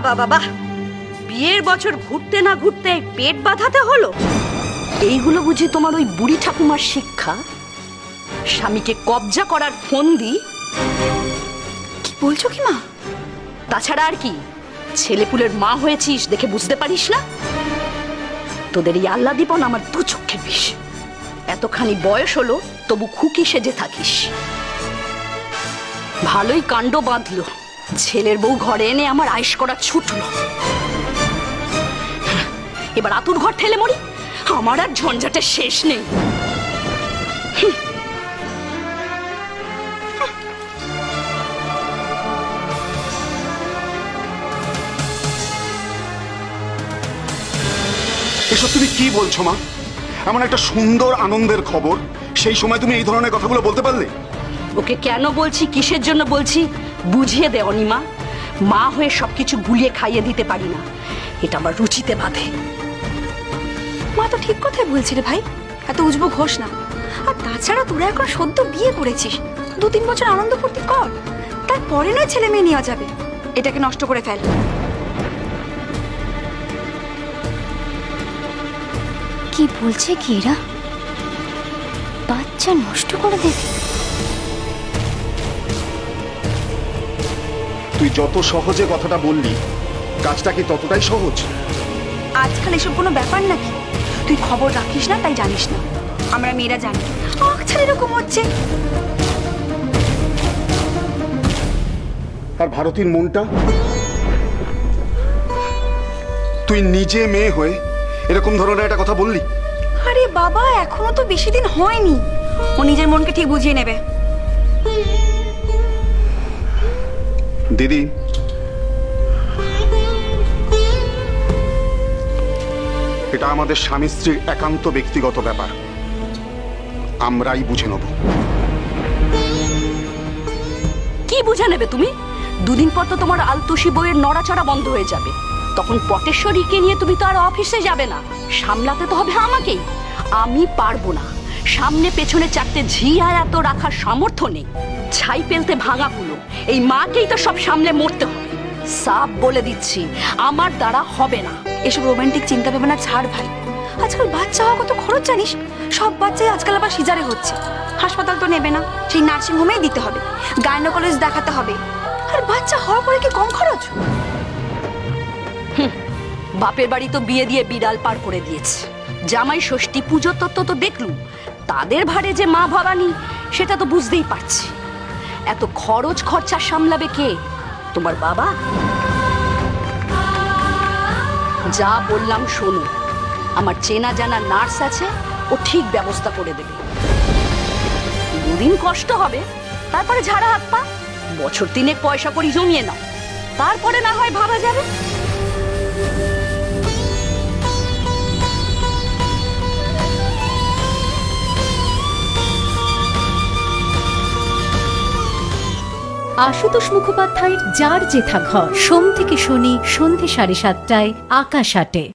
বাবা বাবা। বিয়ের বছর ঘুরতে না ঘুরতে পেট বাঁধাতে হলো? এইগুলো বুঝি তোমার ওই বুড়ি ঠাকুমার শিক্ষা? স্বামীকে কবজা করার ফন্দি? কি বলছো কি মা? তাছাড়া আর কি ছেলেপুলের মা হয়েছিস দেখে বুঝতে পারিস না? তোদের এই আল্লা দীপন আমার দু চক্ষের বিষ। এতখানি বয়স হলো তবু খুকি সেজে থাকিস। ভালোই কাণ্ড বাঁধলো। ছেলের বউ ঘরে এনে আমার আয়েস করা ছুটলো। এবার আতুর ঘর ঠেলে মরি আমার আর ঝঞ্ঝাটের শেষ নেই। এসব তুমি কি বলছো মা? এমন একটা সুন্দর আনন্দের খবর সেই সময় তুমি এই ধরনের কথাগুলো বলতে পারলে? ওকে কেন বলছি কিসের জন্য বলছি? বুঝিয়ে দে অনিমা মা হয়ে সবকিছু গুলিয়ে খাইয়ে দিতে পারি না। এটা আমার রুচিতে বাঁধে। মা তো ঠিক কথাই বলছি রে ভাই এত উজবো ঘোষ না। আর তাছাড়া তোরা এখন সদ্য বিয়ে করেছিস দু তিন বছর আনন্দ ফুর্তি কর তারপরে নয় ছেলে মেয়ে নেওয়া যাবে। এটাকে নষ্ট করে ফেল। কি বলছে কি এরা? বাচ্চা নষ্ট করে দেবে। তুই যত সহজে কথাটা বললি কাজটা কি ততটাই সহজ? আজকাল এসব কোনো ব্যাপার নাকি? তুই খবর রাখিস না তাই জানিস না। আমরা মেয়েরা জানি। আচ্ছা এরকম হচ্ছে। আর ভারতীর মনটা? তুই নিজে মেয়ে হয়ে এরকম ধরনের একটা কথা বললি? আরে বাবা এখনও তো বেশি দিন হয়নি। ও নিজের মনকে ঠিক বুঝিয়ে নেবে। দিদি। এটা আমাদের স্বামী স্ত্রীর একান্ত ব্যক্তিগত ব্যাপার। আমরাই বুঝে নেব। কি বুঝে নেবে তুমি? দুদিন পর তো তোমার আলতুষি বইয়ের নড়াচড়া বন্ধ হয়ে যাবে। তখন পটেশ্বরীকে নিয়ে তুমি তো আর অফিসে যাবে না। সামলাতে তো হবে আমাকেই। আমি পারব না। সামনে পেছনে চারটে ঝি আর এত রাখার সামর্থ্য নেই। ছাই পেলতে ভাঙা পুলো এই মাকেই তো সব সামলে মরতে হবে। সাপ বলে দিচ্ছি আমার দ্বারা হবে না। এসব রোমান্টিক চিন্তা ভাবনা ছাড় ভাই। আজকাল বাচ্চা হওয়া কত খরচ জানিস? সব বাচ্চাই আজকাল আবার সিজারে হচ্ছে। হাসপাতাল তো নেবে না সেই নার্সিং হোমেই দিতে হবে। গাইনোকোলজ দেখাতে হবে। আর বাচ্চা হওয়ার পরে কি কম খরচ? বাপের বাড়ি তো বিয়ে দিয়ে বিড়াল পার করে দিয়েছে। জামাই ষষ্ঠী পুজোর তত্ত্ব তো দেখলুম। তাদের ভারে যে মা ভবানী সেটা তো বুঝতেই পারছি। এত খরচ খরচা সামলাবে কে? তোমার বাবা? যা বললাম শোনো। আমার চেনা জানা নার্স আছে, ও ঠিক ব্যবস্থা করে দেবে। দুদিন কষ্ট হবে, তারপরে ঝাড়া হাত পা। বছর তিনেক পয়সা করি জমিয়ে নাও। তারপরে না হয় ভাবা যাবে। আশুতোষ মুখোপাধ্যায়ের যার জেঠা ঘর। সোম থেকে শনি সন্ধে সাড়ে সাতটায় আকাশ আটে।